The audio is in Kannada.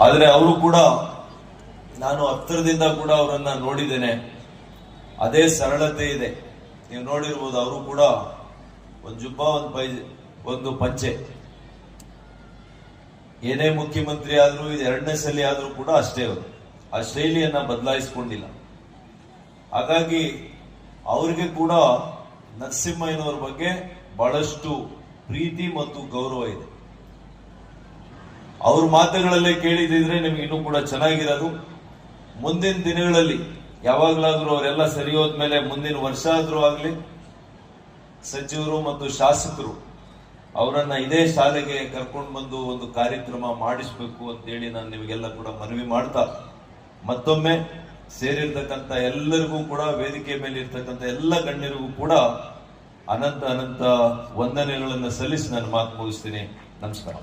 ಆದರೆ ಅವರು ಕೂಡ ನಾನು ಹತ್ತಿರದಿಂದ ಕೂಡ ಅವರನ್ನ ನೋಡಿದ್ದೇನೆ. ಅದೇ ಸರಳತೆ ಇದೆ. ನೀವು ನೋಡಿರ್ಬೋದು ಅವರು ಕೂಡ ಒಂದು ಜುಬ್ಬ, ಒಂದು ಪೈ, ಒಂದು ಪಂಚೆ. ಏನೇ ಮುಖ್ಯಮಂತ್ರಿ ಆದರೂ, ಇದು ಎರಡನೇ ಸಲ ಆದರೂ ಕೂಡ ಅಷ್ಟೇ ಅವರು. ಆ ಶೈಲಿಯನ್ನ ಬದಲಾಯಿಸಿಕೊಂಡಿಲ್ಲ. ಹಾಗಾಗಿ ಅವರಿಗೆ ಕೂಡ ನರಸಿಂಹಯ್ಯನವರ ಬಗ್ಗೆ ಬಹಳಷ್ಟು ಪ್ರೀತಿ ಮತ್ತು ಗೌರವ ಇದೆ. ಅವ್ರ ಮಾತುಗಳಲ್ಲೇ ಕೇಳಿದ್ರೆ ನಿಮ್ಗೆ ಇನ್ನೂ ಕೂಡ ಚೆನ್ನಾಗಿರೋದು ಮುಂದಿನ ದಿನಗಳಲ್ಲಿ ಯಾವಾಗಲಾದರೂ ಅವರೆಲ್ಲ ಸರಿ ಹೋದ್ಮೇಲೆ ಮುಂದಿನ ವರ್ಷ ಆದ್ರೂ ಆಗಲಿ, ಸಚಿವರು ಮತ್ತು ಶಾಸಕರು ಅವರನ್ನ ಇದೇ ಶಾಲೆಗೆ ಕರ್ಕೊಂಡು ಬಂದು ಒಂದು ಕಾರ್ಯಕ್ರಮ ಮಾಡಿಸ್ಬೇಕು ಅಂತೇಳಿ ನಾನು ನಿಮಗೆಲ್ಲ ಕೂಡ ಮನವಿ ಮಾಡ್ತಾ, ಮತ್ತೊಮ್ಮೆ ಸೇರಿರ್ತಕ್ಕಂಥ ಎಲ್ಲರಿಗೂ ಕೂಡ, ವೇದಿಕೆ ಮೇಲೆ ಇರ್ತಕ್ಕಂಥ ಎಲ್ಲ ಗಣ್ಯರಿಗೂ ಕೂಡ ಅನಂತ ಅನಂತ ವಂದನೆಗಳನ್ನು ಸಲ್ಲಿಸಿ ನಾನು ಮಾತು ಮುಗಿಸ್ತೀನಿ. ನಮಸ್ಕಾರ.